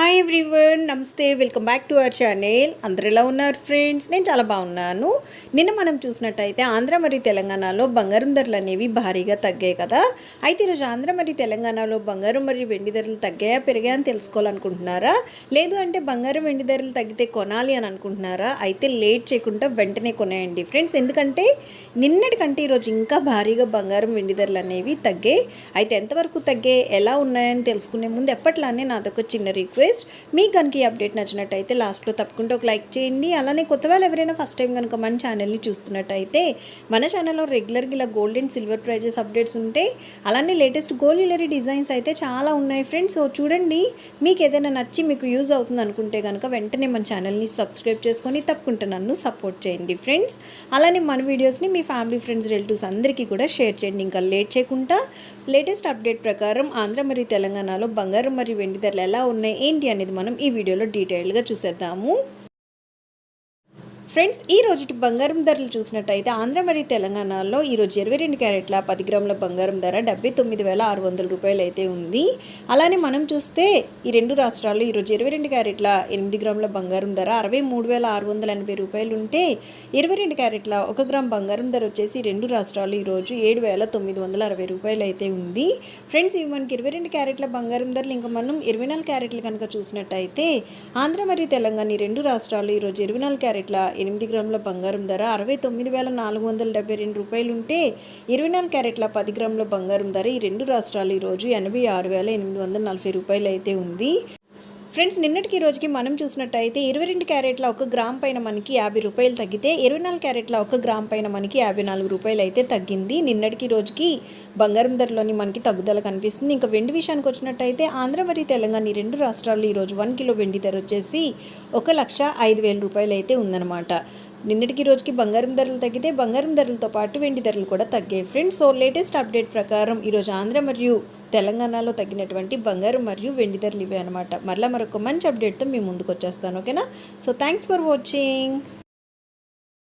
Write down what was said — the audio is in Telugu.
హాయ్ ఎవ్రీవన్ నమస్తే welcome back to our channel అందరు ఎలా ఉన్నారు ఫ్రెండ్స్ నేను చాలా బాగున్నాను. నిన్న మనం చూసినట్టయితే ఆంధ్ర మరియు తెలంగాణలో బంగారం ధరలు అనేవి భారీగా తగ్గాయి కదా. అయితే ఈరోజు ఆంధ్ర మరియు తెలంగాణలో బంగారం మరియు వెండి ధరలు తగ్గాయా పెరిగాయా అని తెలుసుకోవాలనుకుంటున్నారా? లేదు అంటే బంగారం వెండి ధరలు తగ్గితే కొనాలి అని అనుకుంటున్నారా? అయితే లేట్ చేయకుండా వెంటనే కొనేయండి ఫ్రెండ్స్ ఎందుకంటే నిన్నటి కంటే ఈరోజు ఇంకా భారీగా బంగారం వెండి ధరలు అనేవి తగ్గాయి. అయితే ఎంతవరకు తగ్గాయి ఎలా ఉన్నాయని తెలుసుకునే ముందు ఎప్పట్లానే నాదొక చిన్న రిక్వెస్ట్ మీకు కనుక ఈ అప్డేట్ నచ్చినట్టయితే లాస్ట్లో తప్పకుండా ఒక లైక్ చేయండి. అలానే కొత్త వాళ్ళు ఎవరైనా ఫస్ట్ టైం కనుక మన ఛానల్ని చూస్తున్నట్టయితే మన ఛానల్లో రెగ్యులర్గా ఇలా gold and silver prices updates ఉంటాయి అలానే లేటెస్ట్ గోల్డ్ జ్యువెలరీ డిజైన్స్ అయితే చాలా ఉన్నాయి ఫ్రెండ్స్ సో చూడండి మీకు ఏదైనా నచ్చి మీకు యూజ్ అవుతుంది అనుకుంటే కనుక వెంటనే మన ఛానల్ని సబ్స్క్రైబ్ చేసుకొని తప్పకుండా నన్ను సపోర్ట్ చేయండి ఫ్రెండ్స్ అలానే మన వీడియోస్ని మీ ఫ్యామిలీ ఫ్రెండ్స్ రిలేటివ్స్ అందరికీ కూడా షేర్ చేయండి. ఇంకా లేట్ చేయకుండా లేటెస్ట్ అప్డేట్ ప్రకారం ఆంధ్ర మరియు తెలంగాణలో బంగారం మరియు వెండి ధరలు ఎలా ఉన్నాయి ఏంటి అనేది మనం ఈ వీడియోలో డీటెయిల్గా చూసేద్దాము. ఫ్రెండ్స్ ఈ రోజుటి బంగారం ధరలు చూసినట్టయితే ఆంధ్ర మరియు తెలంగాణలో ఈరోజు ఇరవై రెండు క్యారెట్ల పది గ్రాముల బంగారం ధర డెబ్బై తొమ్మిది వేల ఆరు వందల రూపాయలు అయితే ఉంది. అలానే మనం చూస్తే ఈ రెండు రాష్ట్రాల్లో ఈరోజు ఇరవై రెండు క్యారెట్ల ఎనిమిది గ్రాముల బంగారం ధర అరవై మూడు వేల ఆరు వందల ఎనభై రూపాయలు ఉంటే ఇరవై రెండు క్యారెట్ల ఒక గ్రామ్ బంగారం ధర వచ్చేసి రెండు రాష్ట్రాలు ఈరోజు ఏడు వేల తొమ్మిది వందల అరవై రూపాయలు అయితే ఉంది. ఫ్రెండ్స్ ఇవి మనకి ఇరవై రెండు క్యారెట్ల బంగారం ధరలు. ఇంకా మనం ఇరవై నాలుగు క్యారెట్లు కనుక చూసినట్టయితే ఆంధ్ర మరియు తెలంగాణ ఈ రెండు రాష్ట్రాలు ఈరోజు ఇరవై నాలుగు క్యారెట్ల ఎనిమిది గ్రాముల బంగారం ధర అరవై తొమ్మిది వేల నాలుగు వందల డెబ్బై రెండు రూపాయలు ఉంటే ఇరవై నాలుగు క్యారెట్ల పది గ్రాముల బంగారం ధర ఈ రెండు రాష్ట్రాలు ఈరోజు ఎనభై ఆరు వేల ఎనిమిది వందల నలభై రూపాయలు అయితే ఉంది. ఫ్రెండ్స్ నిన్నటికి ఈ రోజుకి మనం చూసినట్టయితే ఇరవై రెండు క్యారెట్ల ఒక గ్రామ్ పైన మనకి యాభై రూపాయలు తగ్గితే ఇరవై నాలుగు క్యారెట్ల ఒక గ్రామ్ పైన మనకి యాభై నాలుగు రూపాయలు అయితే తగ్గింది. నిన్నటికి రోజుకి బంగారం ధరలోని మనకి తగ్గుదల కనిపిస్తుంది. ఇంకా వెండి విషయానికి వచ్చినట్టయితే ఆంధ్ర మరియు తెలంగాణ ఈ రెండు రాష్ట్రాల్లో ఈరోజు వన్ కిలో వెండి ధర వచ్చేసి ఒక లక్ష ఐదు వేల రూపాయలు అయితే ఉందన్నమాట. నిన్నటికి రోజుకి బంగారం ధరలు తగ్గితే బంగారం ధరలతో పాటు వెండి ధరలు కూడా తగ్గాయి. ఫ్రెండ్స్ సో లేటెస్ట్ అప్డేట్ ప్రకారం ఈరోజు ఆంధ్ర మరియు తెలంగాణలో తగ్గినటువంటి బంగారం మరియు వెండి ధరలు ఇవే అనమాట మరలా మరొక మంచి అప్డేట్తో మేము ముందుకు వచ్చేస్తాను ఓకేనా? So thanks for watching.